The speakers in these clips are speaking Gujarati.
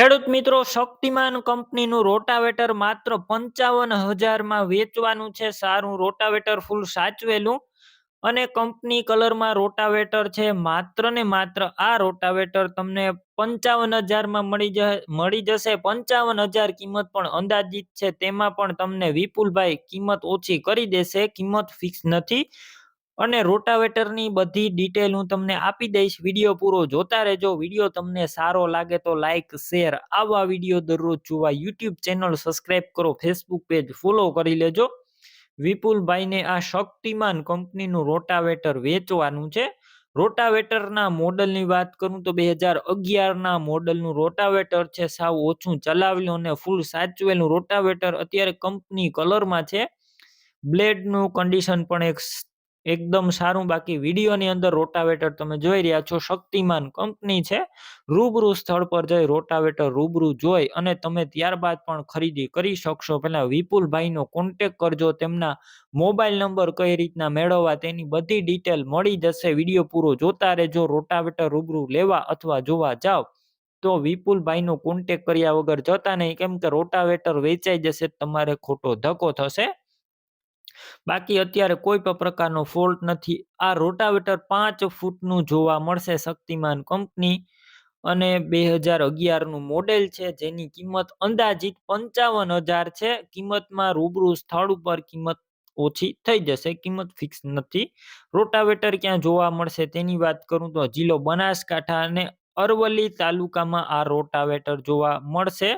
ખેડૂત મિત્રો, શક્તિમાન કંપનીનું રોટાવેટર માત્ર પંચાવન હજારમાં વેચવાનું છે. સારું રોટાવેટર ફૂલ સાચવેલું અને કંપની કલરમાં રોટાવેટર છે. માત્ર ને માત્ર આ રોટાવેટર તમને પંચાવન હજારમાં મળી જશે મળી જશે. પંચાવન હજાર કિંમત પણ અંદાજિત છે. તેમાં પણ તમને વિપુલભાઈ કિંમત ઓછી કરી દેશે. કિંમત ફિક્સ નથી. અને રોટાવેટરની બધી ડિટેલ હું તમને આપી દઈશ. વીડિયો પૂરો જોતા રહેજો. વીડિયો તમને સારો લાગે તો લાઇક શેર, આવા વીડિયો દરરોજ જોવા યુટ્યુબ ચેનલ સબસ્ક્રાઇબ કરો, ફેસબુક પેજ ફોલો કરી લેજો. વિપુલભાઈને આ શક્તિમાન કંપનીનું રોટાવેટર વેચવાનું છે. રોટાવેટરના મોડલની વાત કરું તો બે હજાર અગિયારના મોડલનું રોટાવેટર છે. સાવ ઓછું ચલાવેલું અને ફૂલ સાચવેલું રોટાવેટર અત્યારે કંપની કલરમાં છે. બ્લેડનું કન્ડિશન પણ એક એકદમ સારું. બાકી વિડીયોની અંદર રોટાવેટર તમે જોઈ રહ્યા છો, શક્તિમાન કંપની છે. રૂબરૂ સ્થળ પર જઈ રોટાવેટર રૂબરૂ જોઈ અને તમે ત્યારબાદ પણ ખરીદી કરી શકશો. પહેલાં વિપુલભાઈનો કોન્ટેક કરજો, તેમના મોબાઈલ નંબર કઈ રીતના મેળવવા તેની બધી ડિટેલ મળી જશે. વીડિયો પૂરો જોતા રહેજો, રોટાવેટર રૂબરૂ લેવા અથવા જોવા જાઓ તો વિપુલભાઈનો કોન્ટેક કર્યા વગર જતા નહીં. કેમ કે રોટાવેટર વેચાઈ જશે, તમારે ખોટો ધક્કો થશે. બાકી અત્યારે કોઈ પણ પ્રકારનો ફોલ્ટ નથી. આ રોટાવેટર પાંચ ફૂટનું જોવા મળશે શક્તિમાન કંપની અને બે હજાર અગિયારનું મોડેલ છે, જેની કિંમત અંદાજિત પંચાવન હજાર છે. કિંમતમાં રૂબરૂ સ્થળ ઉપર કિંમત ઓછી થઈ જશે, કિંમત ફિક્સ નથી. રોટાવેટર ક્યાં જોવા મળશે તેની વાત કરું તો જિલ્લો બનાસકાંઠા અને અરવલ્લી તાલુકામાં આ રોટાવેટર જોવા મળશે.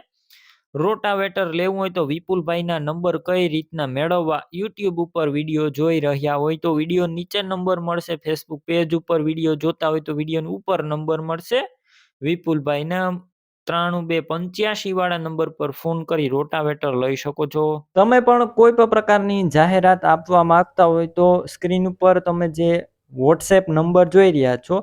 રોટાવેટર લેવું હોય તો વિપુલભાઈના નંબર કઈ રીતના મેળવવા? યુટ્યુબ ઉપર વીડિયો જોઈ રહ્યા હોય તો વીડિયો નીચે નંબર મળશે. ફેસબુક પેજ ઉપર વીડિયો જોતા હોય તો વિડીયોની ઉપર નંબર મળશે. વિપુલભાઈના ત્રાણું બે પંચ્યાસી વાળા નંબર પર ફોન કરી રોટાવેટર લઈ શકો છો. તમે પણ કોઈ પણ પ્રકારની જાહેરાત આપવા માંગતા હોય તો સ્ક્રીન ઉપર તમે જે વોટ્સએપ નંબર જોઈ રહ્યા છો